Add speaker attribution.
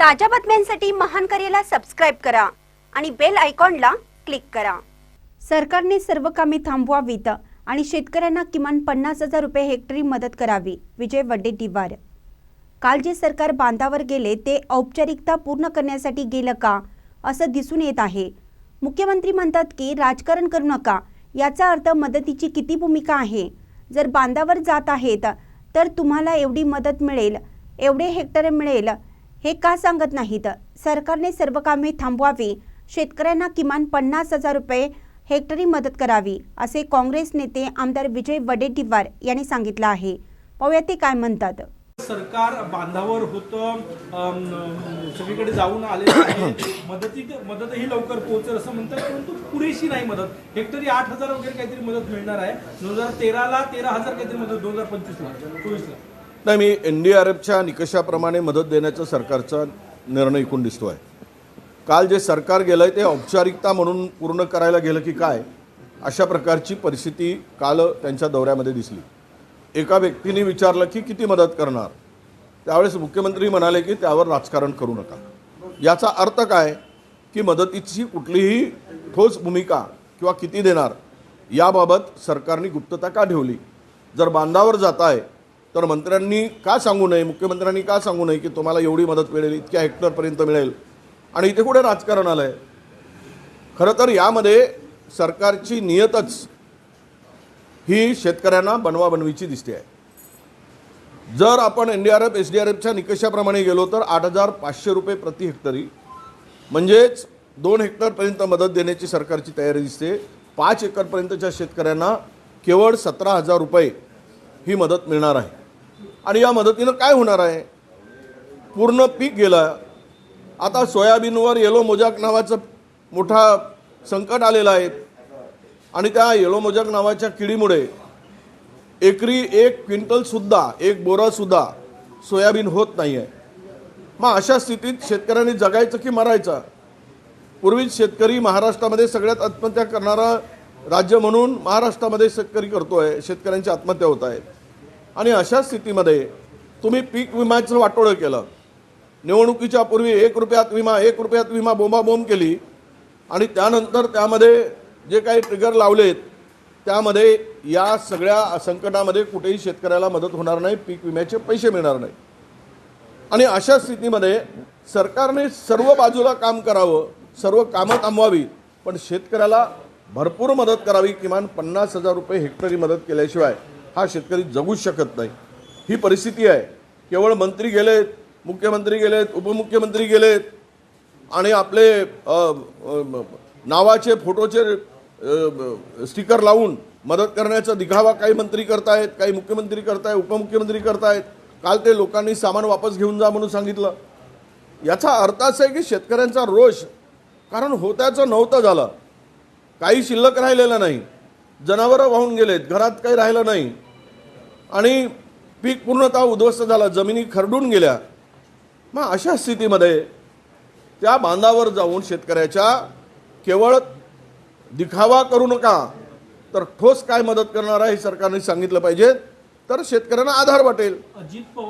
Speaker 1: ताज्या बातम्यांसाठी महान करेला सबस्क्राईब करा आणि बेल आयकॉनला क्लिक करा. सरकारने सर्व कामे थांबवावीत आणि शेतकऱ्यांना किमान पन्नास हजार रुपये हेक्टरी मदत करावी विजय वडेट्टीवार काल जे सरकार बांधावर गेले ते औपचारिकता पूर्ण करण्यासाठी गेलं का असं दिसून येत आहे. मुख्यमंत्री म्हणतात की राजकारण करू नका याचा अर्थ मदतीची किती भूमिका आहे? जर बांधावर जात आहेत तर तुम्हाला एवढी मदत मिळेल एवढे हेक्टर मिळेल हे का सांगत नाहीत? सरकारने सर्व कामे थांबवावी. शेतकऱ्यांना किमान पन्नास हजार रुपये हेक्टरी मदत करावी असे काँग्रेस नेते आमदार विजय वडेट्टीवार यांनी सांगितलं आहे. पाहूया ते काय म्हणतात.
Speaker 2: सरकार बांधावर होतं सगळीकडे जाऊन आले मदती मदतही लवकर पोहोचेल असं म्हणतात परंतु पुरेशी नाही मदत. हेक्टरी आठ हजार वगैरे काहीतरी मदत मिळणार आहे. दोन हजार तेराला तेरा हजार काहीतरी मदत दोन हजार पंचवीसला चोवीसला.
Speaker 3: नाही मी एन डी आर एफच्या निकषाप्रमाणे मदत देण्याचा सरकारचा निर्णय ऐकून आहे काल जे सरकार गेलं आहे ते औपचारिकता म्हणून पूर्ण करायला गेलं की काय अशा प्रकारची परिस्थिती काल त्यांच्या दौऱ्यामध्ये दिसली. एका व्यक्तीने विचारलं की किती मदत करणार? त्यावेळेस मुख्यमंत्री म्हणाले की त्यावर राजकारण करू नका. याचा अर्थ काय? की मदतीची कुठलीही ठोस भूमिका किंवा किती देणार याबाबत सरकारने गुप्तता का ठेवली? जर बांधावर जात आहे तर मंत्र्यांनी का सांगू नये मुख्यमंत्र्यांनी का सांगू नये की तुम्हाला एवढी मदत मिळेल इतक्या हेक्टरपर्यंत मिळेल? आणि इथे कुठे राजकारण आलं आहे खरं तर यामध्ये सरकारची नियतच ही शेतकऱ्यांना बनवाबनवीची दिसते आहे. जर आपण N D R F S D R एफच्या निकषाप्रमाणे गेलो तर आठ हजार पाचशे रुपये प्रति हेक्टरी म्हणजेच दोन हेक्टरपर्यंत मदत देण्याची सरकारची तयारी दिसते. पाच एकरपर्यंतच्या शेतकऱ्यांना केवळ सतरा हजार रुपये ही मदत मिळणार आहे. आणि या मदतीनं काय होणार आहे? पूर्ण पीक गेलं. आता सोयाबीनवर येलो मोजाक नावाचं मोठा संकट आलेलं आहे. आणि त्या येलो मोजाक नावाच्या किडीमुळे एकरी एक क्विंटलसुद्धा एक बोरासुद्धा सोयाबीन होत नाही आहे मग अशा स्थितीत शेतकऱ्यांनी जगायचं की मरायचं? पूर्वीच शेतकरी महाराष्ट्रामध्ये सगळ्यात आत्महत्या करणारा राज्य म्हणून महाराष्ट्रामध्ये शेतकरी करतो आहे शेतकऱ्यांची आत्महत्या होत आहेत आणि अशा स्थितीमध्ये तुम्ही पीक विम्याचं वाटोळं केलं. निवडणुकीच्या पूर्वी एक रुपयात विमा एक रुपयात विमा बोंबाबोंब केली. आणि त्यानंतर त्यामध्ये जे काही ट्रिगर लावलेत त्यामध्ये या सगळ्या संकटामध्ये कुठेही शेतकऱ्याला मदत होणार नाही पीक विम्याचे पैसे मिळणार नाही. आणि अशा स्थितीमध्ये सरकारने सर्व बाजूला काम करावं सर्व कामं थांबवावी पण शेतकऱ्याला भरपूर मदत करावी किमान पन्नास हजार रुपये हेक्टरी मदत केल्याशिवाय. हा शेतकरी जगूच शकत नाही. ही परिस्थिती आहे. केवळ मंत्री गेलेत मुख्यमंत्री गेलेत उपमुख्यमंत्री गेलेत आणि आपले नावाचे फोटोचे स्टिकर लावून मदत करण्याचा दिखावा काही मंत्री करतायत काही मुख्यमंत्री करतायत उपमुख्यमंत्री करतायत. काल ते लोकांनी सामान वापस घेऊन जा म्हणून सांगितलं. याचा अर्थ असा आहे की शेतकऱ्यांचा रोष कारण होत्याचं नव्हतं झालं. काही शिल्लक राहिलेलं नाही. जनावरं वाहून गेलेत घरात काही राहिलं नाही. आणि पीक पूर्णतः उद्ध्वस्त झालं जमिनी खरडून गेल्या. मग अशा स्थितीमध्ये त्या बांधावर जाऊन शेतकऱ्याच्या केवळ दिखावा करू नका तर ठोस काय मदत करणार आहे हे सरकारने सांगितलं पाहिजे तर शेतकऱ्यांना आधार वाटेल.
Speaker 2: अजित पवार